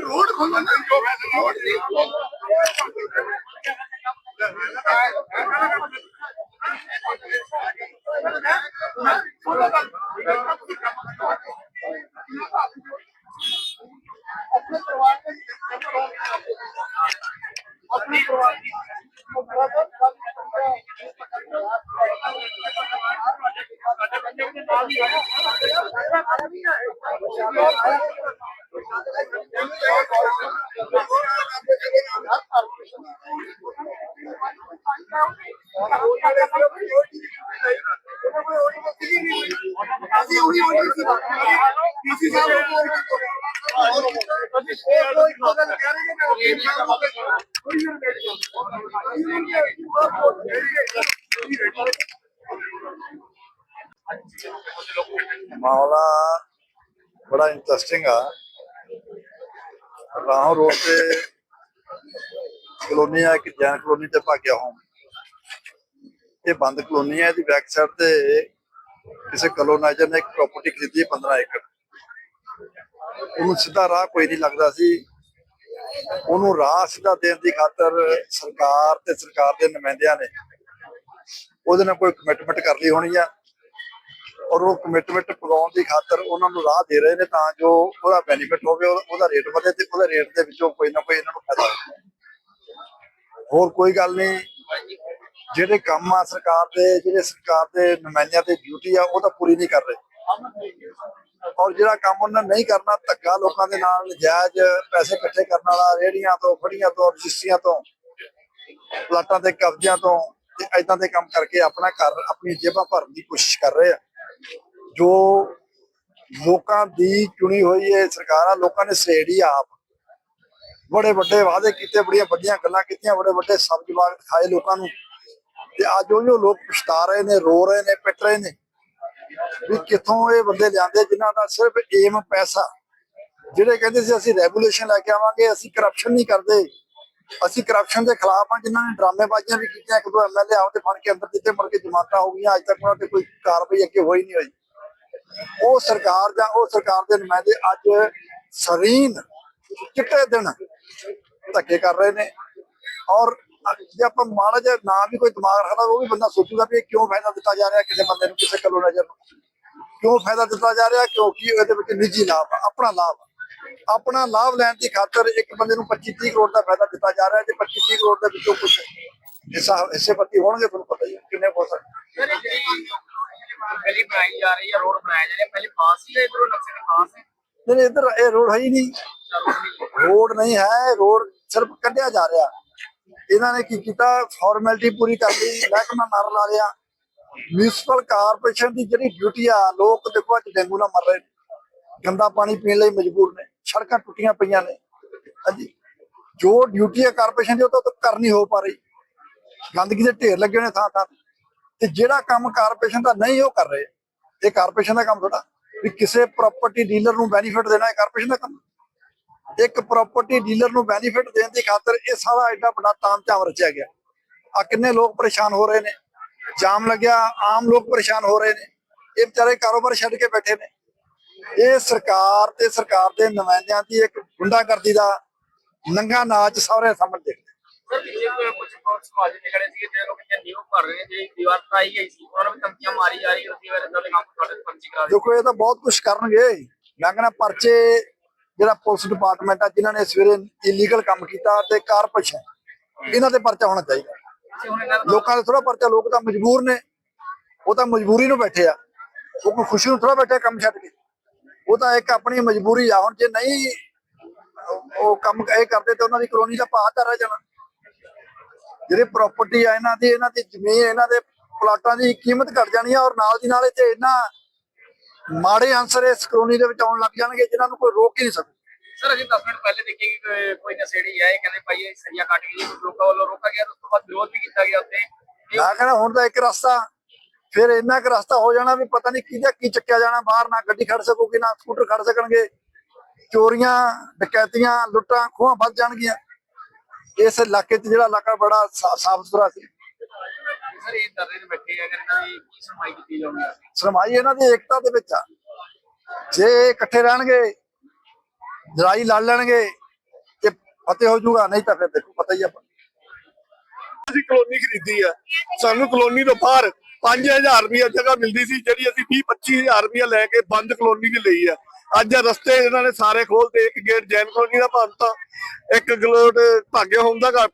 Road ਖੋਲਣਾ road ਆਪਣੇ ਪਰਿਵਾਰ ਦੇ ਆਪਣੇ ਪਰਿਵਾਰ ਦੀ ਅਸੀਂ ਉਹੀ ਉਹੀ ਸੀ ਪੀਸੀ ਸਾਹਿਬ ਨੂੰ ਅਸੀਂ ਕੋਈ ਗੱਲ ਕਹਿ ਰਹੇ ਨੇ ਕਿ ਕੋਈ ਮਾਮਲਾ ਬੜਾ ਇੰਟਰਸਟਿੰਗ ਆ ਰਾਹੋਂ ਰੋਡ ਤੇ ਕਲੋਨੀ ਆ, ਇੱਕ ਜੈਨ ਕਲੋਨੀ ਤੇ ਭਾਗਿਆ ਹੋਮ ਇਹ ਬੰਦ ਕਲੋਨੀ ਹੈ ਇਹਦੀ ਬੈਕ ਸਾਈਡ ਤੇ ਕਿਸੇ ਕਲੋਨਾਈਜ਼ਰ ਨੇ ਇੱਕ ਪ੍ਰਾਪਰਟੀ ਖਰੀਦੀ 15 ਏਕੜ। ਉਹਨੂੰ ਸਿੱਧਾ ਰਾਹ ਕੋਈ ਨਹੀਂ ਲੱਗਦਾ ਸੀ। ਉਹਨੂੰ ਰਾਹ ਸਿੱਧਾ ਦੇਣ ਦੀ ਖਾਤਰ ਸਰਕਾਰ ਤੇ ਸਰਕਾਰ ਦੇ ਨੁਮਾਇੰਦਿਆਂ ਨੇ ਉਹਦੇ ਨਾਲ ਕੋਈ ਕਮਿਟਮੈਂਟ ਕਰ ਲਈ ਹੋਣੀ ਆ। ਔਰ ਉਹ ਕਮਿਟਮੈਂਟ ਪਗਾਉਣ ਦੀ ਖਾਤਰ ਉਹਨਾਂ ਨੂੰ ਰਾਹ ਦੇ ਰਹੇ ਨੇ ਤਾਂ ਜੋ ਉਹਦਾ ਬੈਨੀਫਿਟ ਹੋਵੇ, ਉਹਦਾ ਰੇਟ ਵਧੇ ਤੇ ਉਹਦੇ ਰੇਟ ਦੇ ਵਿੱਚੋਂ ਕੋਈ ਨਾ ਕੋਈ ਇਹਨਾਂ ਨੂੰ ਫਾਇਦਾ ਹੋਵੇ। ਹੋਰ ਕੋਈ ਗੱਲ ਨਹੀਂ। ਜਿਹੜੇ ਕੰਮ ਆ ਸਰਕਾਰ ਦੇ, ਜਿਹੜੇ ਸਰਕਾਰ ਦੇ ਨੁਮਾਇੰਦਿਆਂ ਤੇ ਡਿਊਟੀ ਆ, ਉਹ ਤਾਂ ਪੂਰੀ ਨਹੀਂ ਕਰ ਰਹੇ। ਔਰ ਜਿਹੜਾ ਕੰਮ ਉਹਨਾਂ ਨੇ ਨਹੀਂ ਕਰਨਾ, ਧੱਕਾ ਲੋਕਾਂ ਦੇ ਨਾਲ, ਨਜਾਇਜ਼ ਪੈਸੇ ਇਕੱਠੇ ਕਰਨ ਵਾਲਾ ਰੇੜੀਆਂ ਤੋਂ, ਫੜੀਆਂ ਤੋਂ, ਰਜਿਸਟਰੀਆਂ ਤੋਂ, ਪਲਾਟਾਂ ਤੇ ਕਬਜ਼ਿਆਂ ਤੋਂ, ਤੇ ਐਦਾਂ ਦੇ ਕੰਮ ਕਰਕੇ ਆਪਣਾ ਘਰ, ਆਪਣੀ ਜੇਬਾਂ ਭਰਨ ਦੀ ਕੋਸ਼ਿਸ਼ ਕਰ ਰਹੇ ਆ। ਜੋ ਲੋਕਾਂ ਦੀ ਚੁਣੀ ਹੋਈ ਇਹ ਆ, ਲੋਕਾਂ ਨੇ ਸੇੜੀ ਆਪ। ਬੜੇ ਵੱਡੇ ਵਾਅਦੇ ਕੀਤੇ, ਬੜੀਆਂ ਵੱਡੀਆਂ ਗੱਲਾਂ ਕੀਤੀਆਂ, ਬੜੇ ਵੱਡੇ ਸਬਜ਼ ਬਾਗ ਦਿਖਾਏ ਲੋਕਾਂ ਨੂੰ। ਤੇ ਅੱਜ ਉਹ ਜੋ ਲੋਕ ਪਛਤਾ ਰਹੇ ਨੇ, ਰੋ ਰਹੇ ਨੇ, ਪਿੱਟ ਰਹੇ ਨੇ, ਵੀ ਕਿੱਥੋਂ ਇਹ ਬੰਦੇ ਲਿਆਂਦੇ ਜਿਨ੍ਹਾਂ ਦਾ ਸਿਰਫ ਏਮ ਪੈਸਾ। ਜਿਹੜੇ ਕਹਿੰਦੇ ਸੀ, ਅਸੀਂ ਰੈਗੂਲੇਸ਼ਨ ਲੈ ਕੇ ਆਵਾਂਗੇ, ਅਸੀਂ ਕਰਪਸ਼ਨ ਨਹੀਂ ਕਰਦੇ। ਅਸੀਂ ਕਰਪਸ਼ਨ ਦੇ ਖਿਲਾਫ ਆ ਜਿਨ੍ਹਾਂ ਨੇ ਡਰਾਮੇਬਾਜ਼ੀਆਂ ਵੀ ਕੀਤੀਆਂ, ਇੱਕ ਦੋ ਐਮਐਲਏ ਆਪਦੇ ਫੜ ਕੇ ਅੰਦਰ ਦਿੱਤੇ, ਮੁੜ ਕੇ ਜਮਾਤਾਂ ਹੋ ਗਈਆਂ, ਅੱਜ ਤੱਕ ਉਹਨਾਂ ਤੇ ਕੋਈ ਕਾਰਵਾਈ ਅੱਗੇ ਹੋਈ ਨਹੀਂ ਹੋਈ। ਉਹ ਸਰਕਾਰ ਜਾਂ ਉਹ ਸਰਕਾਰ ਦੇ ਨੁਮਾਇੰਦੇ ਅੱਜ ਸਰੀਨ, ਚਿੱਟੇ ਦਿਨ ਧੱਕੇ ਕਰ ਰਹੇ ਨੇ। ਔਰ ਜੇ ਆਪਾਂ ਮਾੜਾ ਜਿਹਾ ਨਾ ਵੀ ਕੋਈ ਦਿਮਾਗ ਰੱਖਦਾ ਉਹ ਵੀ ਬੰਦਾ ਸੋਚੂਗਾ ਵੀ ਇਹ ਕਿਉਂ ਫਾਇਦਾ ਦਿੱਤਾ ਜਾ ਰਿਹਾ ਕਿਸੇ ਬੰਦੇ ਨੂੰ ਕਿਸੇ ਕੋਲੋਂ ਨਜ਼ਰ ਨੂੰ। ਕਿਉਂ ਫਾਇਦਾ ਦਿੱਤਾ ਜਾ ਰਿਹਾ? ਕਿਉਂਕਿ ਇਹਦੇ ਵਿੱਚ ਨਿੱਜੀ ਲਾਭ ਆ, ਆਪਣਾ ਲਾਭ। ਆਪਣਾ ਲਾਭ ਲੈਣ ਦੀ ਖਾਤਰ ਇੱਕ ਬੰਦੇ ਨੂੰ 25 30 ਕਰੋੜ ਦਾ ਫਾਇਦਾ ਦਿੱਤਾ ਜਾ ਰਿਹਾ ਤੇ 25 30 ਕਰੋੜ ਦੇ ਵਿੱਚੋਂ ਕੁਝ ਹਿੱਸਾ ਹਿੱਸੇ ਪੱਤੀ ਹੋਣਗੇ ਤੁਹਾਨੂੰ ਪਤਾ ਹੀ ਕਿੰਨੇ ਹੋ ਸਕਦੇ। ਗਲੀ ਬਣਾਈ ਜਾ ਰਹੀ ਹੈ ਰੋਡ ਬਣਾਇਆ ਜਾ ਰਿਹਾ ਪਹਿਲੇ ਪਾਸ ਹੀ ਇਧਰੋਂ ਨਕਸ਼ੇ ਦੇ ਪਾਸ ਹੈ? ਨਹੀਂ, ਇੱਧਰ ਇਹ ਰੋਡ ਹੈ ਹੀ ਨਹੀਂ। ਰੋਡ ਨਹੀਂ ਹੈ, ਰੋਡ ਸਿਰਫ ਕੱਢਿਆ ਜਾ ਰਿਹਾ। ਇਹਨਾਂ ਨੇ ਕੀ ਕੀਤਾ? ਫਾਰਮੈਲਿਟੀ ਪੂਰੀ ਕਰ ਲਈ, ਮਹਿਕਮਾ ਮਾਰ ਲਾ ਲਿਆ ਮਿਊਨਿਸਪਲ ਕਾਰਪੋਰੇਸ਼ਨ ਦੀ ਜਿਹੜੀ ਡਿਊਟੀ ਆ, ਲੋਕ ਦੇਖੋ ਅੱਜ ਡੇਂਗੂ ਨਾਲ ਮਰ ਰਹੇ ਗੰਦਾ ਪਾਣੀ ਪੀਣ ਲਈ ਮਜਬੂਰ ਨੇ। ਸੜਕਾਂ ਟੁੱਟੀਆਂ ਪਈਆਂ ਨੇ। ਹਾਂਜੀ। ਜੋ ਡਿਊਟੀ ਹੈ ਕਾਰਪੋਰੇਸ਼ਨ ਦੀ, ਉਹ ਤਾਂ ਕਰਨੀ ਹੋ ਪਾ ਰਹੀ। ਗੰਦਗੀ ਦੇ ਢੇਰ ਲੱਗੇ ਹੋਏ ਨੇ ਥਾਂ ਥਾਂ ਤੇ। ਜਿਹੜਾ ਕੰਮ ਕਾਰਪੋਰੇਸ਼ਨ ਦਾ ਨਹੀਂ, ਉਹ ਕਰ ਰਹੇ। ਇਹ ਕਾਰਪੋਰੇਸ਼ਨ ਦਾ ਕੰਮ ਥੋੜਾ ਵੀ ਕਿਸੇ ਪ੍ਰਾਪਰਟੀ ਡੀਲਰ ਨੂੰ ਬੈਨੀਫਿਟ ਦੇਣਾ, ਇਹ ਕਾਰਪੋਰੇਸ਼ਨ ਦਾ ਕੰਮ। ਇੱਕ ਪ੍ਰਾਪਰਟੀ ਡੀਲਰ ਨੂੰ ਬੈਨੀਫਿਟ ਦੇਣ ਦੀ ਖਾਤਰ ਇਹ ਸਾਰਾ ਐਡਾ ਵੱਡਾ ਤਾਮਝਾਮ ਰਚਿਆ ਗਿਆ। ਆ ਕਿੰਨੇ ਲੋਕ ਪਰੇਸ਼ਾਨ ਹੋ ਰਹੇ ਨੇ? ਜਾਮ ਲੱਗਿਆ ਆਮ ਲੋਕ ਪਰੇਸ਼ਾਨ ਹੋ ਰਹੇ ਨੇ। ਇਹ ਵਿਚਾਰੇ ਕਾਰੋਬਾਰ ਛੱਡ ਕੇ ਬੈਠੇ ਨੇ। ਇਹ ਸਰਕਾਰ ਤੇ ਸਰਕਾਰ ਦੇ ਨੁਮਾਇੰਦਿਆਂ ਦੀ ਇੱਕ ਗੁੰਡਾਗਰਦੀ ਦਾ ਨੰਗਾ ਨਾਚ ਸਾਰੇ ਸਾਹਮਣੇ ਦੇਖਦੇ ਦੇਖੋ ਇਹ ਤਾਂ ਬਹੁਤ ਕੁਝ ਕਰਨਗੇ। ਮੈਂ ਕਹਿੰਦਾ ਪਰਚੇ ਜਿਹੜਾ ਪੁਲਿਸ ਡਿਪਾਰਟਮੈਂਟ ਆ, ਜਿਨ੍ਹਾਂ ਨੇ ਸਵੇਰੇ ਇਲੀਗਲ ਕੰਮ ਕੀਤਾ ਤੇ ਕਾਰਪੋਰੇਸ਼ਨ ਇਹਨਾਂ ਤੇ ਪਰਚਾ ਹੋਣਾ ਚਾਹੀਦਾ। ਲੋਕਾਂ ਦੇ ਥੋੜਾ ਪਰਚਾ, ਲੋਕ ਤਾਂ ਮਜਬੂਰ ਨੇ। ਉਹ ਤਾਂ ਮਜਬੂਰੀ ਨੂੰ ਬੈਠੇ ਆ। ਉਹ ਕੋਈ ਖੁਸ਼ੀ ਨੂੰ ਥੋੜਾ ਬੈਠੇ ਕੰਮ ਛੱਡ ਕੇ। ਉਹ ਤਾਂ ਇੱਕ ਆਪਣੀ ਮਜਬੂਰੀ ਆ। ਹੁਣ ਜੇ ਨਹੀਂ ਉਹ- ਕੰਮ ਇਹ ਕਰਦੇ ਤੇ ਉਹਨਾਂ ਦੀ ਕਲੋਨੀ ਦਾ ਭਾਅ ਤਾਂ ਰਹਿ ਜਾਣਾ। ਜਿਹੜੇ ਪ੍ਰਾਪਰਟੀ ਆ, ਇਹਨਾਂ ਦੀ ਇਹਨਾਂ ਦੀ ਜ਼ਮੀਨ, ਇਹਨਾਂ ਦੇ ਪਲਾਟਾਂ ਦੀ ਕੀਮਤ ਘਟ ਜਾਣੀ ਆ ਔਰ ਨਾਲ ਦੀ ਨਾਲ ਇੱਥੇ ਇਹਨਾਂ ਮਾੜੇ ਅਨਸਰ ਇਸ ਕਲੋਨੀ ਦੇ ਵਿੱਚ ਆਉਣ ਲੱਗ ਜਾਣਗੇ ਜਿਨ੍ਹਾਂ ਨੂੰ ਕੋਈ ਰੋਕ ਹੀ ਨਹੀਂ ਸਕਦਾ। ਸਰ ਅਸੀਂ 10 ਮਿੰਟ ਪਹਿਲੇ ਦੇਖੀ ਕਿ ਕੋਈ- ਨਸ਼ੇੜੀ ਇਹ ਕਹਿੰਦੇ ਭਾਈ ਇਹ ਸਰੀਆ ਕੱਟ ਗਈ ਲੋਕਾਂ ਵੱਲੋਂ ਰੋਕਾ ਗਿਆ ਉਸ ਤੋਂ ਬਾਅਦ ਵਿਰੋਧ ਵੀ ਕੀਤਾ ਗਿਆ ਉੱਥੇ। ਇਹ ਮੈਂ ਕਹਿੰਦਾ ਹੁਣ ਤਾਂ ਇੱਕ ਰਸਤਾ ਫਿਰ ਇੰਨਾ ਕੁ ਰਸਤਾ ਹੋ ਜਾਣਾ ਵੀ ਪਤਾ ਨਹੀਂ ਕਿਹਦਾ ਕੀ ਚੱਕਿਆ ਜਾਣਾ ਬਾਹਰ ਨਾ ਗੱਡੀ ਖੜ ਸਕੂਗੀ ਨਾ ਸਕੂਟਰ ਖੜ ਸਕਣਗੇ। ਚੋਰੀਆਂ ਡਕੈਤੀਆਂ ਲੁੱਟਾਂ ਖੋਹਾਂ ਵੱਧ ਜਾਣਗੀਆਂ। ਇਸ ਇਲਾਕੇ 'ਚ ਜਿਹੜਾ ਇਲਾਕਾ ਬੜਾ ਸਾਫ਼ ਸੁਥਰਾ ਸੀ। ਸਰ ਇਹ ਧਰਨੇ ਤੇ ਬੈਠੇ ਆ ਅਗਰ ਇਹਨਾਂ ਦੀ ਕੀ ਸੁਣਵਾਈ ਕੀਤੀ ਜਾਊਗੀ? ਸਰਮਾਈ ਇਹਨਾਂ ਦੀ ਏਕਤਾ ਦੇ ਵਿੱਚ ਆ। ਜੇ ਇਕੱਠੇ ਰਹਿਣਗੇ ਲੜਾਈ ਲੜ ਲੈਣਗੇ ਤੇ ਫਤਿਹ ਹੋ ਜਾਊਗਾ ਨਹੀਂ ਤਾਂ ਫਿਰ ਦੇਖੋ ਪਤਾ ਹੀ ਆ ਅਸੀਂ ਕਲੋਨੀ ਖਰੀਦੀ ਹੈ ਸਾਨੂੰ ਕਲੋਨੀ ਤੋਂ ਬਾਹਰ 5000 ਰੁਪਇਆ ਜਗ੍ਹਾ ਮਿਲਦੀ ਸੀ ਜਿਹੜੀ ਅਸੀਂ 20 25000 ਰੁਪਇਆ ਲੈ ਕੇ ਬੰਦ ਕਲੋਨੀ ਦੀ ਲਈ ਆ। ਅੱਜ ਰਸਤੇ ਇਹਨਾਂ ਨੇ ਸਾਰੇ ਖੋਲਤੇ ਇੱਕ ਗੇਟ ਜੈਨ ਕਲੋਨੀ ਦਾ ਬੰਦਤਾ ਇੱਕ ਗਲੋਟ ਭਾਗੇ ਹੋਮ ਦਾ ਘਰ।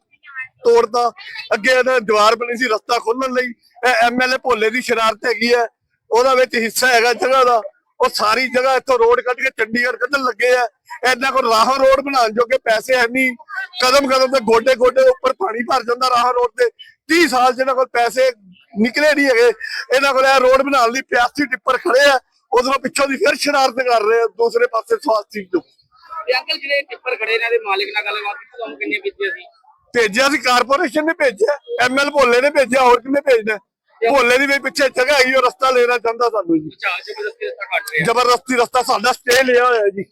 ਤੋੜਦਾ ਅੱਗੇ ਇਹਨਾਂ ਦੀਵਾਰ ਬਣੀ ਸੀ ਰਸਤਾ ਖੋਲਣ ਲਈ। ਇਹ ਐਮਐਲਏ ਭੋਲੇ ਦੀ ਸ਼ਰਾਰਤ ਹੈਗੀ ਹੈ। ਉਹਦਾ ਵਿੱਚ ਹਿੱਸਾ ਹੈਗਾ ਜਗ੍ਹਾ ਦਾ। ਉਹ ਸਾਰੀ ਜਗ੍ਹਾ ਇੱਥੋਂ ਰੋਡ ਕੱਢ ਕੇ ਚੰਡੀਗੜ੍ਹ ਕੱਢਣ ਲੱਗੇ ਆ। ਇਹਨਾਂ ਕੋਲ ਰਾਹ ਰੋਡ ਬਣਾਉਣ ਜੋਗੇ ਪੈਸੇ ਹੈ ਨਹੀਂ। ਕਦਮ ਕਦਮ ਤੇ ਗੋਡੇ ਗੋਡੇ ਉੱਪਰ ਪਾਣੀ ਭਰ ਜਾਂਦਾ ਰਾਹ ਰੋਡ ਤੇ। 30 ਸਾਲ ਜਿਹਨਾਂ ਕੋਲ ਪੈਸੇ ਨਿਕਲੇ ਨਹੀਂ ਹੈਗੇ। ਇਹਨਾਂ ਕੋਲ ਇਹ ਰੋਡ ਬਣਾਉਣ ਲਈ 85 ਟਿੱਪਰ ਖੜੇ ਆ। ਉਧਰੋਂ ਪਿੱਛੋਂ ਦੀ ਫਿਰ ਸ਼ਰਾਰਤ ਕਰ ਰਹੇ ਆ ਦੂਸਰੇ ਪਾਸੇ ਸਵਾਸਤੀ ਤੋਂ। ਅੰਕਲ ਜਿਹੜੇ ਟਿੱਪਰ ਖੜੇ ਨੇ, ਇਹਦੇ ਮਾਲਕ ਨਾਲ ਗੱਲਬਾਤ ਕੀਤੀ, ਤੁਹਾਨੂੰ ਕਿੰਨੇ ਕੀਤੀ ਸੀ? ਭੇਜਿਆ ਸੀ ਕਾਰਪੋਰੇਸ਼ਨ ਨੇ ਭੇਜਿਆ ਐਮਐਲ ਭੋਲੇ ਨੇ ਭੇਜਿਆ ਹੋਰ ਕਿੰਨੇ ਭੇਜਣਾ? ਭੋਲੇ ਦੀ ਵੀ ਪਿੱਛੇ ਜਗ੍ਹਾ ਹੈਗੀ ਉਹ ਰਸਤਾ ਲੈਣਾ ਚਾਹੁੰਦਾ ਸਾਨੂੰ ਜੀ। ਜ਼ਬਰਦਸਤੀ ਰਸਤਾ ਸਾਡਾ ਸਟੇ ਲਿਆ ਹੋਇਆ ਜੀ।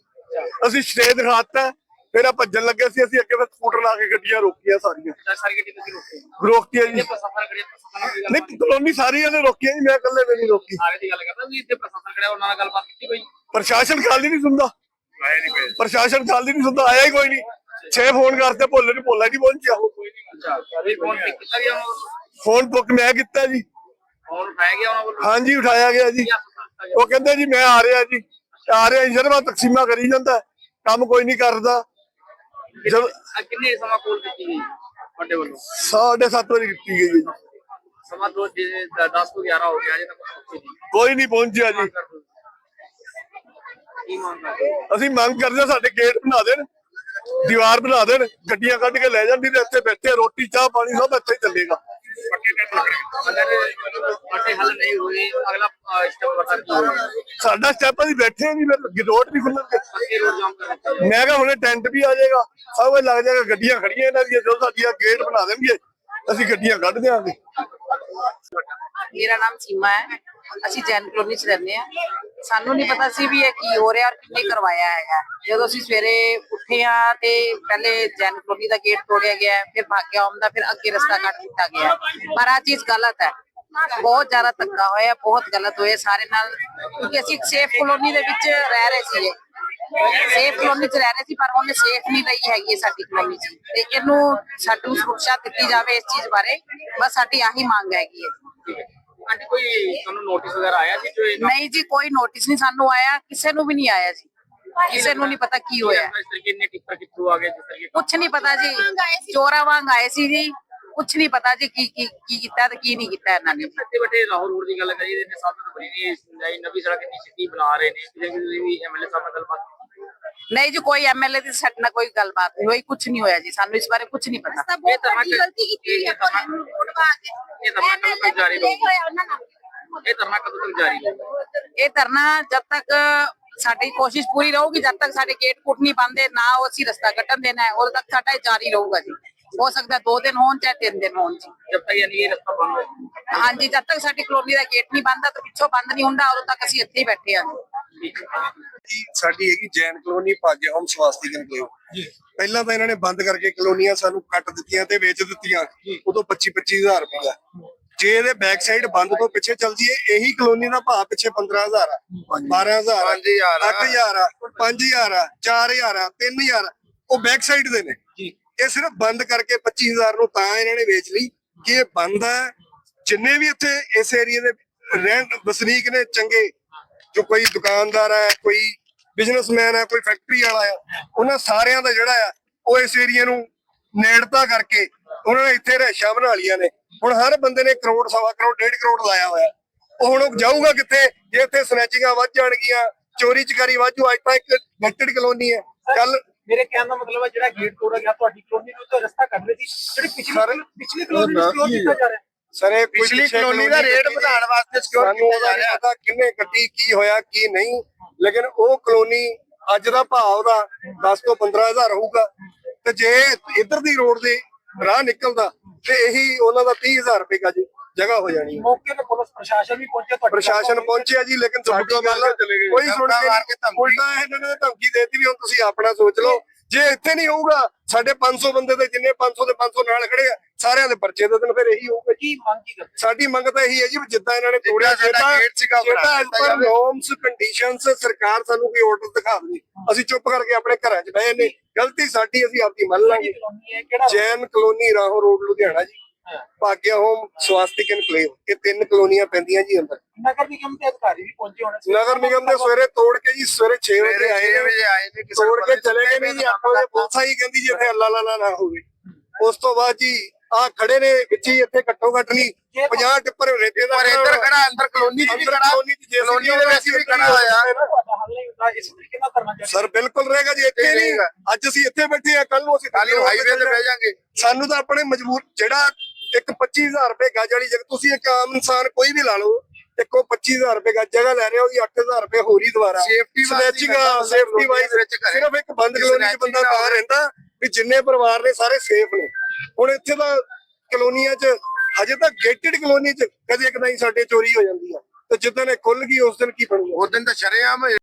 ਅਸੀਂ ਸਟੇ ਦਿਖਾਤਾ ਫਿਰ ਆ ਭੱਜਣ ਲੱਗੇ ਸੀ ਅਸੀਂ ਅੱਗੇ ਫਿਰ ਸਕੂਟਰ ਲਾ ਕੇ ਗੱਡੀਆਂ ਰੋਕੀਆਂ ਸਾਰੀਆਂ। ਸਾਰੀ ਗੱਡੀ ਤੁਸੀਂ ਰੋਕੀ। ਰੋਕਤੀਆਂ ਜੀ। ਗੱਲ ਨਹੀਂ ਕਲੋਨੀ ਸਾਰੀਆਂ ਨੇ ਰੋਕੀਆਂ ਜੀ ਮੈਂ ਇਕੱਲੇ ਨੇ ਨਹੀਂ ਰੋਕੀ। ਸਾਰੇ ਦੀ ਗੱਲ ਕਰਦਾ ਵੀ ਇੱਥੇ ਪ੍ਰਸ਼ਾਸਨ ਖੜਾ ਉਹਨਾਂ ਨਾਲ ਗੱਲਬਾਤ ਕੀਤੀ ਕੋਈ? ਪ੍ਰਸ਼ਾਸਨ ਖਾਲੀ ਨਹੀਂ ਸੁਣਦਾ। ਆਏ ਨਹੀਂ ਕੋਈ। ਪ੍ਰਸ਼ਾਸਨ ਖਾਲੀ ਨਹੀਂ ਸੁਣਦਾ ਆਇਆ ਹੀ ਕੋਈ ਨਹੀਂ। ਛੇ ਫੋਨ ਕਰਤੇ ਭੋਲੇ ਨੂੰ ਭੋਲਾ ਨਹੀਂ ਪਹੁੰਚਿਆ। ਫੋਨ ਬੁੱਕ ਮੈਂ ਕੀਤਾ ਜੀ। ਫੋਨ ਉਠਾਇਆ ਗਿਆ ਉਹਨਾਂ ਵੱਲੋਂ? ਹਾਂਜੀ ਉਠਾਇਆ ਗਿਆ ਜੀ। ਉਹ ਕਹਿੰਦੇ ਜੀ ਮੈਂ ਆ ਰਿਹਾ ਜੀ। ਆ ਰਿਹਾ ਜੀ ਸ਼ਰਮਾ ਤਕਸੀਮਾ ਕਰੀ ਜਾਂਦਾ। ਕੰਮ ਕੋਈ ਨਹੀਂ ਕਰਦਾ। ਜਦ ਕਿੰਨੇ ਸਮਾਂ ਕੋਲ ਕੀਤੀ ਗਈ ਤੁਹਾਡੇ ਵੱਲੋਂ? ਸਾਢੇ ਸੱਤ ਵਜੇ ਕੀਤੀ ਗਈ ਜੀ। ਸਮਾਂ ਦੋ 10 ਤੋਂ 11 ਹੋ ਗਿਆ ਅਜੇ ਤੱਕ ਕੋਈ ਨਹੀਂ ਪਹੁੰਚਿਆ ਜੀ। ਕੀ ਮੰਗ ਕਰਦੇ ਹੋ? ਅਸੀਂ ਮੰਗ ਕਰਦੇ ਸਾਡੇ ਗੇਟ ਬਣਾ ਦੇਣ। ਦੀਵਾਰ ਬਣਾ ਦੇਣ, ਗੱਡੀਆਂ ਕੱਢ ਕੇ ਲੈ ਜਾਂਦੀ ਤੇ ਇੱਥੇ ਬੈਠੇ, ਰੋਟੀ, ਚਾਹ, ਪਾਣੀ, ਸਭ ਇੱਥੇ ਹੀ ਚੱਲੇਗਾ। ਸਾਡਾ ਸਟੈਪ ਅਸੀਂ ਬੈਠੇ ਨਹੀਂ, ਫਿਰ ਰੋਡ ਨਹੀਂ ਖੁੱਲਣਗੇ। ਮੈਂ ਕਿਹਾ ਹੁਣੇ ਟੈਂਟ ਵੀ ਆ ਜਾਏਗਾ। ਸਭ ਕੁਝ ਲੱਗ ਜਾਏਗਾ ਗੱਡੀਆਂ ਖੜੀਆਂ ਇਹਨਾਂ ਦੀਆਂ, ਜਦੋਂ ਸਾਡੀਆਂ ਗੇਟ ਬਣਾ ਦੇਣਗੇ, ਅਸੀਂ ਗੱਡੀਆਂ ਕੱਢ ਦਿਆਂਗੇ। ਮੇਰਾ ਨਾਮ ਸੀਮਾ ਹੈ। ਅਸੀਂ ਜੈਨ ਕਲੋਨੀ ਚ ਰਹਿੰਦੇ ਆ ਸਾਨੂੰ ਨਹੀਂ ਪਤਾ ਸੀ ਵੀ ਇਹ ਕੀ ਹੋ ਰਿਹਾ ਔਰ ਕਿੰਨੇ ਕਰਵਾਇਆ ਹੈਗਾ। ਜਦੋਂ ਅਸੀਂ ਸਵੇਰੇ ਉੱਠੇ ਆ ਤੇ ਪਹਿਲੇ ਜੈਨ ਕਲੋਨੀ ਦਾ ਗੇਟ ਤੋੜਿਆ ਗਿਆ, ਫਿਰ ਭਾਗਿਆ ਹੋਮ ਦਾ ਫਿਰ ਅੱਗੇ ਰਸਤਾ ਕੱਟ ਦਿੱਤਾ ਗਿਆ। ਪਰ ਆ ਚੀਜ਼ ਗਲਤ ਹੈ। ਬਹੁਤ ਜ਼ਿਆਦਾ ਧੱਕਾ ਹੋਇਆ, ਬਹੁਤ ਗਲਤ ਹੋਇਆ ਸਾਰੇ ਨਾਲ, ਕਿਉਂਕਿ ਅਸੀਂ ਸੇਫ ਕਲੋਨੀ ਦੇ ਵਿੱਚ ਰਹਿ ਰਹੇ ਸੀ ਸੇਫ ਕਲੋਨੀ ਚ ਰਹਿ ਰਹੇ ਸੀ, ਪਰ ਉਹਨੇ ਸੇਫ ਨਹੀਂ ਲਈ ਹੈਗੀ ਹੈ ਸਾਡੀ ਕਲੋਨੀ ਚ। ਤੇ ਇਹਨੂੰ ਸਾਨੂੰ ਸੁਰੱਖਿਆ ਦਿੱਤੀ ਜਾਵੇ ਇਸ ਚੀਜ਼ ਬਾਰੇ। ਬਸ ਸਾਡੀ ਆਹੀ ਮੰਗ ਹੈਗੀ ਹੈ। ਆਂਟੀ ਕੋਈ ਤੁਹਾਨੂੰ ਨੋਟਿਸ ਵਗੈਰਾ ਆਇਆ ਸੀ ਜੋ ਇਹ ਨਹੀਂ ਜੀ ਕੋਈ ਨੋਟਿਸ ਨਹੀਂ ਸਾਨੂੰ ਆਇਆ ਕਿਸੇ ਨੂੰ ਵੀ ਨਹੀਂ ਆਇਆ ਜੀ। ਕਿਸੇ ਨੂੰ ਨਹੀਂ ਪਤਾ ਕੀ ਹੋਇਆ। ਇਸ ਤਰੀਕੇ ਨੇ ਟਿੱਪਰ ਕਿੱਥੋਂ ਆ ਗਏ ਜਿਸ ਤਰੀਕੇ ਕੁਛ ਨਹੀਂ ਪਤਾ ਜੀ। ਚੋਰਾ ਵਾਂਗ ਆਏ ਸੀ ਜੀ। ਕੁਛ ਨਹੀਂ ਪਤਾ ਜੀ ਕੀ ਕੀ ਕੀ ਕੀਤਾ ਤੇ ਕੀ ਨਹੀਂ ਕੀਤਾ ਇਹਨਾਂ ਨੇ। ਇੱਥੇ ਬੈਠੇ ਲਾਹੌਰ ਰੋਡ ਦੀ ਗੱਲ ਕਰੀਏ ਤੇ ਸਾਹਿਬ ਤੋਂ ਬਣੀ ਨਹੀਂ ਸਮਝਾਈ ਨਵੀਂ ਸੜਕ ਇੰਨੀ ਸਿੱਧੀ ਬਣਾ ਰਹੇ ਨੇ। ਤੁਸੀਂ ਵੀ ਐਮਐਲਏ ਸਾਹਿਬ ਨਾਲ ਗੱਲਬਾਤ ਕੀਤੀ। ਨਹੀਂ ਜੀ ਕੋਈ ਐਮਐਲਏ ਦੀ ਸਾਡੇ ਨਾਲ ਕੋਈ ਗੱਲਬਾਤ ਨਹੀਂ ਹੋਈ ਕੁਛ ਨਹੀਂ ਹੋਇਆ ਜੀ ਸਾਨੂੰ ਇਸ ਬਾਰੇ ਕੁਛ ਨਹੀਂ ਪਤਾ। ਇਹ ਤਾਂ ਵੱਡੀ ਗਲਤੀ ਕੀਤੀ ਹੈ ਆਪਾਂ ਨੂੰ ਵੋਟ ਪਾ ਕੇ। ਇਹ ਤਾਂ ਕਦੋਂ ਤੱਕ ਜਾਰੀ ਰਹੂਗਾ ਇਹ ਧਰਨਾ ਕਦੋਂ ਤੱਕ ਜਾਰੀ ਰਹੂਗਾ? ਇਹ ਧਰਨਾ ਜਦ ਤੱਕ ਸਾਡੀ ਕੋਸ਼ਿਸ਼ ਪੂਰੀ ਰਹੂਗੀ ਜਦ ਤੱਕ ਸਾਡੇ ਗੇਟ ਕੁੱਟ ਨਹੀਂ ਬੰਦੇ ਨਾ ਅਸੀਂ ਰਸਤਾ ਕੱਟਣ ਦੇਣਾ ਹੈ ਉਦੋਂ ਤੱਕ ਸਾਡਾ ਇਹ ਜਾਰੀ ਰਹੂਗਾ ਜੀ। ਹੋ ਸਕਦਾ ਦੋ ਦਿਨ ਹੋਣ ਚਾਹੇ ਤਿੰਨ ਦਿਨ ਹੋਣ ਜੀ। ਜਦ ਤੱਕ ਯਾਨੀ ਇਹ ਰਸਤਾ ਬੰਦ ਹਾਂਜੀ ਜਦ ਤੱਕ ਸਾਡੀ ਕਲੋਨੀ ਦਾ ਗੇਟ ਨਹੀਂ ਬੰਦਾ ਤਾਂ ਪਿੱਛੋਂ ਬੰਦ ਨਹੀਂ ਹੁੰਦਾ ਉਦੋਂ ਤੱਕ ਅਸੀਂ ਇੱਥੇ ਹੀ ਬੈਠੇ ਹਾਂ ਸਾਡੀ ਹੈਗੀ Jain colony Bhagya home Swasti conclave ਪਹਿਲਾਂ ਤਾਂ ਇਹਨਾਂ ਨੇ ਬੰਦ ਕਰਕੇ ਕਲੋਨੀਆਂ ਸਾਨੂੰ ਕੱਟ ਦਿੱਤੀਆਂ ਤੇ ਵੇਚ ਦਿੱਤੀਆਂ। ਉਦੋਂ 25 25000 ਰੁਪਇਆ ਜੇ ਇਹਦੇ ਬੈਕ ਸਾਈਡ ਬੰਦ ਤੋਂ ਪਿੱਛੇ ਚੱਲ ਜੀਏ ਇਹੀ ਕਲੋਨੀ ਦਾ ਭਾਅ ਪਿੱਛੇ 15000 ਆ। 12000 ਆ 8000 ਆ। 5000 ਆ 4000 ਆ 3000 ਉਹ ਬੈਕ ਸਾਈਡ ਦੇ ਨੇ। ਇਹ ਸਿਰਫ ਬੰਦ ਕਰਕੇ 25000 ਨੂੰ ਤਾਂ ਇਹਨਾਂ ਨੇ ਵੇਚ ਲਈ ਕਿ ਇਹ ਬੰਦ ਹੈ ਜਿੰਨੇ ਵੀ ਇੱਥੇ ਇਸ ਏਰੀਆ ਦੇ ਰੈਂਟ ਵਸਨੀਕ ਨੇ ਚੰਗੇ ਜੋ ਕੋਈ ਦੁਕਾਨਦਾਰ ਹੈ ਕੋਈ ਬਿਜ਼ਨਸਮੈਨ ਹੈ ਕੋਈ ਫੈਕਟਰੀ ਵਾਲਾ ਆ ਉਹਨਾਂ ਸਾਰਿਆਂ ਦਾ ਜਿਹੜਾ ਆ ਉਹ ਇਸ ਏਰੀਆ ਨੂੰ ਨੇੜਤਾ ਕਰਕੇ ਉਹਨਾਂ ਨੇ ਇੱਥੇ ਰਹਿਸ਼ਾਂ ਬਣਾ ਲੀਆਂ ਨੇ। ਹੁਣ ਹਰ ਬੰਦੇ ਨੇ ਕਰੋੜ ਸਵਾ ਕਰੋੜ ਡੇਢ ਕਰੋੜ ਲਾਇਆ ਹੋਇਆ। ਉਹ ਹੁਣ ਉਹ ਜਾਊਗਾ ਕਿੱਥੇ? ਜੇ ਇੱਥੇ ਸਨੈਚਿੰਗਾਂ ਵੱਧ ਜਾਣਗੀਆਂ ਚੋਰੀ ਚਕਾਰੀ ਵਾਧੂ ਅੱਜ ਤਾਂ ਇੱਕ ਨੈਕਟਡ ਕਲੋਨੀ ਹੈ। ਕੱਲ ਮੇਰੇ ਕਹਿਣ ਦਾ ਮਤਲਬ ਹੈ ਜਿਹੜਾ ਗੇਟ ਤੋੜਿਆ ਗਿਆ ਤੁਹਾਡੀ ਕਲੋਨੀ ਨੂੰ ਤਾਂ ਰਸਤਾ ਕੱਢ ਰਹੀ ਸੀ। ਜਿਹੜੀ ਪਿਛਲੀ ਪਿਛਲੀ ਕਲੋਨੀ ਨੂੰ ਕਲੋਜ਼ ਕੀਤਾ ਜਾ ਰਿਹਾ। ਹੈ ਸਰ ਇਹ ਕੋਈ ਪਿਛਲੀ ਕਲੋਨੀ ਦਾ ਰੇਟ ਵਧਾਉਣ ਵਾਸਤੇ ਸਿਕਿਉਰ ਕੀਤਾ ਜਾ ਰਿਹਾ। ਪਤਾ ਕਿੰਨੇ ਕੱਟੀ ਕੀ ਹੋਇਆ ਕੀ ਨਹੀਂ। ਲੇਕਿਨ ਉਹ ਕਲੋਨੀ ਅੱਜ ਦਾ ਭਾਅ ਉਹਦਾ 10 ਤੋਂ 15000 ਹੋਊਗਾ। ਤੇ ਜੇ ਇੱਧਰ ਦੀ ਰੋਡ ਦੇ ਰਾਹ ਨਿਕਲਦਾ ਤੇ ਇਹੀ ਉਹਨਾਂ ਦਾ 30000 ਰੁਪਏ ਦਾ ਜੀ ਜਗ੍ਹਾ ਹੋ ਜਾਣੀ ਹੈ। ਮੌਕੇ ਤੇ ਪੁਲਿਸ ਪ੍ਰਸ਼ਾਸਨ ਵੀ ਪਹੁੰਚਿਆ ਤੁਹਾਡੀ ਪ੍ਰਸ਼ਾਸਨ ਪਹੁੰਚਿਆ ਜੀ ਲੇਕਿਨ ਸਾਡੀ ਗੱਲ ਕੋਈ ਸੁਣ ਕੇ ਨਹੀਂ। ਉਲਟਾ ਇਹਨਾਂ ਨੇ ਧਮਕੀ ਦੇਤੀ ਵੀ ਹੁਣ ਤੁਸੀਂ ਆਪਣਾ ਸੋਚ ਲਓ। ਜੇ ਇੱਥੇ ਨਹੀਂ ਹੋਊਗਾ ਸਾਡੇ 500 ਬੰਦੇ ਦੇ ਜਿੰਨੇ 500 ਦੇ 500 ਨਾਲ ਖੜੇ ਆ ਸਾਰਿਆਂ ਦੇ ਪਰਚੇ ਦੇ ਦਿਨ ਫਿਰ ਇਹੀ ਹੋਊਗਾ। ਜੀ ਕੀ ਮੰਗ ਕੀ ਕਰਦੇ? ਸਾਡੀ ਮੰਗ ਤਾਂ ਇਹੀ ਹੈ ਜੀ ਜਿੱਦਾਂ ਇਹਨਾਂ ਨੇ ਤੋੜਿਆ ਸਾਡਾ gate ਸੀਗਾ, ਜਿਹੜਾ per ਜਾਵੇ। norms, conditions ਸਰਕਾਰ ਸਾਨੂੰ ਕੋਈ ਆਰਡਰ ਦਿਖਾ ਦੇ ਅਸੀਂ ਚੁੱਪ ਕਰਕੇ ਆਪਣੇ ਘਰਾਂ 'ਚ ਬਹਿ ਨੇ ਗਲਤੀ ਸਾਡੀ ਅਸੀਂ ਆਪਦੀ ਮੰਨ ਲਾਂਗੇ। Jain colony Rahon road Ludhiana ji. Bhagya home ਸਵਾਸਤਿਕ ਇਨਕਲੇਵ ਇਹ ਤਿੰਨ ਕਲੋਨੀਆਂ ਪੈਂਦੀਆਂ ਜੀ ਅੰਦਰ। ਨਗਰ ਨਿਗਮ ਦੇ ਅਧਿਕਾਰੀ ਵੀ ਪਹੁੰਚੇ ਹੋਣੇ ਸੀ। ਨਗਰ ਨਿਗਮ ਦੇ ਸਵੇਰੇ ਤੋੜ ਕੇ ਜੀ ਸਵੇਰੇ 6 ਵਜੇ ਆਏ 6 ਨੇ। ਵਜੇ ਆਏ ਨੇ ਕਿਸੇ ਤੋੜ ਕੇ ਚਲੇ ਗਏ ਨਹੀਂ ਨੇ ਜੀ ਆਪਾਂ ਦੇ ਪੁਲਿਸ ਆਈ ਕਹਿੰਦੀ ਜੀ ਇੱਥੇ ਅੱਲਾ ਲਾ ਨਾ ਹੋਵੇ। ਉਸ ਤੋਂ ਬਾਅਦ ਜੀ ਆ ਖੜੇ ਨੇ ਵਿੱਚ ਹੀ ਇੱਥੇ ਘੱਟੋ ਘੱਟ ਨਹੀਂ 50 ਟਿੱਪਰ ਰੇਤੇ ਦਾ ਪਰ ਇੱਧਰ ਖੜਾ ਅੰਦਰ ਕਲੋਨੀ ਚ ਵੀ ਅੰਦਰ ਖੜਾ ਕਲੋਨੀ ਚ ਕਲੋਨੀ ਦੇ ਵਿੱਚ ਵੀ ਖੜਾ ਹੋਇਆ। ਤੁਹਾਡਾ ਹੱਲ ਨਹੀਂ ਹੁੰਦਾ ਇਸ ਤਰੀਕੇ ਨਾਲ ਕਰਨਾ ਚਾਹੀਦਾ। ਸਰ ਬਿਲਕੁਲ ਰਹੇਗਾ ਜੀ ਇੱਥੇ ਨਹੀਂ। ਰਹੇਗਾ। ਅੱਜ ਅਸੀਂ ਇੱਥੇ ਬੈਠੇ ਆ ਕੱਲ ਨੂੰ ਅਸੀਂ ਕੱਲ ਨੂੰ ਹਾਈਵੇ ਤੇ ਬਹਿ ਜਾਾਂਗੇ। ਸਾਨੂੰ ਤਾਂ ਆਪਣੇ ਮਜਬੂਰ ਜਿਹੜਾ ਇੱਕ 25000 ਰੁਪਏ ਗੱਜ ਵਾਲੀ ਜਗ੍ਹਾ ਤੁਸੀਂ ਇੱਕ ਆਮ ਇਨਸਾਨ ਕੋਈ ਵੀ ਲਾ ਲਓ ਇੱਕੋ 25000 ਰੁਪਏ ਗੱਜ ਜਗ੍ਹਾ ਲੈ ਰਹੇ ਹੋ ਉਹਦੀ 8000 ਰੁਪਏ ਹੋਰ ਹੀ ਦੁਬਾਰਾ ਵਾਸਤੇ ਸਨੈਚਿੰਗ ਸੇਫਟੀ ਵਾਈਜ਼। ਸਿਰਫ ਇੱਕ ਬੰਦ ਕਲੋਨੀ ਚ ਬੰਦਾ ਤਾਂ। ਰਹਿੰਦਾ ਵੀ ਜਿੰਨੇ ਪਰਿਵਾਰ ਨੇ ਸਾਰੇ ਸੇਫ ਨੇ ਹੁਣ ਇੱਥੇ ਤਾਂ ਕਲੋਨੀਆਂ 'ਚ ਹਜੇ ਤਾਂ ਗੇਟਡ ਕਲੋਨੀ 'ਚ ਕਦੇ ਕਦਾਈ ਸਾਡੇ ਚੋਰੀ ਹੋ ਜਾਂਦੀ ਆ ਤੇ ਜਿੱਦਣ ਇਹ ਖੁੱਲ ਗਈ ਉਸ ਦਿਨ ਕੀ ਬਣੂਗਾ ਉਸ ਦਿਨ ਤਾਂ ਸ਼ਰੇਆਮ